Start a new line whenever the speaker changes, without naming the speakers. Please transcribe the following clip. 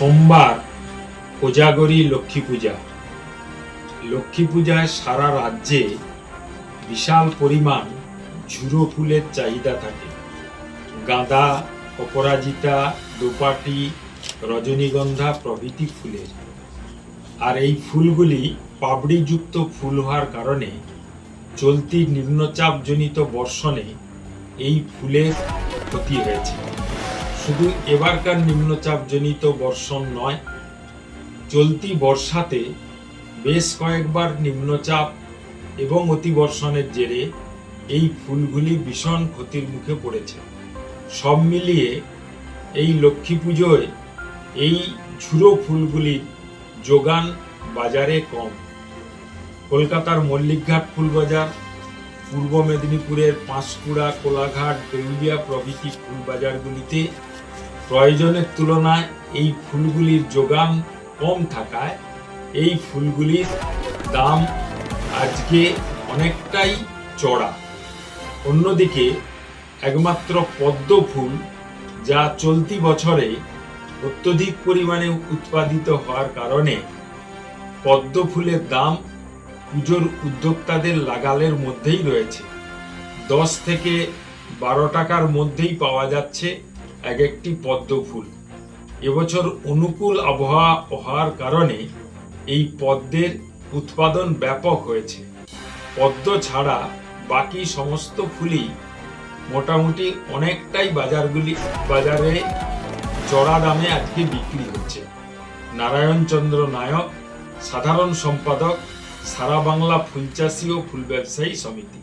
সোমবার কোজাগরী লক্ষ্মী পূজা। লক্ষ্মী পূজায় সারা রাজ্যে বিশাল পরিমাণ ঝুরো ফুলের চাহিদা থাকে। গাঁদা, অপরাজিতা, দোপাটি, রজনীগন্ধা প্রভৃতি ফুলের। আর এই ফুলগুলি পাবড়িযুক্ত ফুল হওয়ার কারণে চলতি নিম্নচাপজনিত বর্ষণে এই ফুলের ক্ষতি হয়েছে। শুধু এবারকার নিম্নচাপজনিত বর্ষণ নয়, চলতি বর্ষাতে বেশ কয়েকবার নিম্নচাপ এবং অতিবর্ষণের জেরে এই ফুলগুলি ভীষণ ক্ষতির মুখে পড়েছে। সব মিলিয়ে এই লক্ষ্মী পুজোয় এই ঝুরো ফুলগুলির যোগান বাজারে কম। কলকাতার মল্লিকঘাট ফুল বাজার পূর্ব মেদিনীপুরের পাঁশকুড়া, কোলাঘাট দেউলিয়া প্রভৃতি ফুল বাজারগুলিতে প্রয়োজনের তুলনায় এই ফুলগুলির যোগান কম থাকায় এই ফুলগুলির দাম আজকে অনেকটাই চড়া। অন্যদিকে, একমাত্র পদ্ম ফুল যা চলতি বছরে অত্যধিক পরিমাণে উৎপাদিত হওয়ার কারণে পদ্ম ফুলের দাম পুজোর উদ্যোক্তাদের লাগালের মধ্যেই রয়েছে। দশ থেকে বারো টাকার মধ্যেই পাওয়া যাচ্ছে এক একটি পদ্ম ফুল। এবছর অনুকূল আবহাওয়া হওয়ার কারণে এই পদ্মের উৎপাদন ব্যাপক হয়েছে। পদ্ম ছাড়া বাকি সমস্ত ফুলই মোটামুটি অনেকটাই বাজারগুলি বাজারে চড়া দামে আজকে বিক্রি হচ্ছে। নারায়ণচন্দ্র নায়ক, সাধারণ সম্পাদক, সারা বাংলা ফুলচাষী ও ফুল ব্যবসায়ী সমিতি।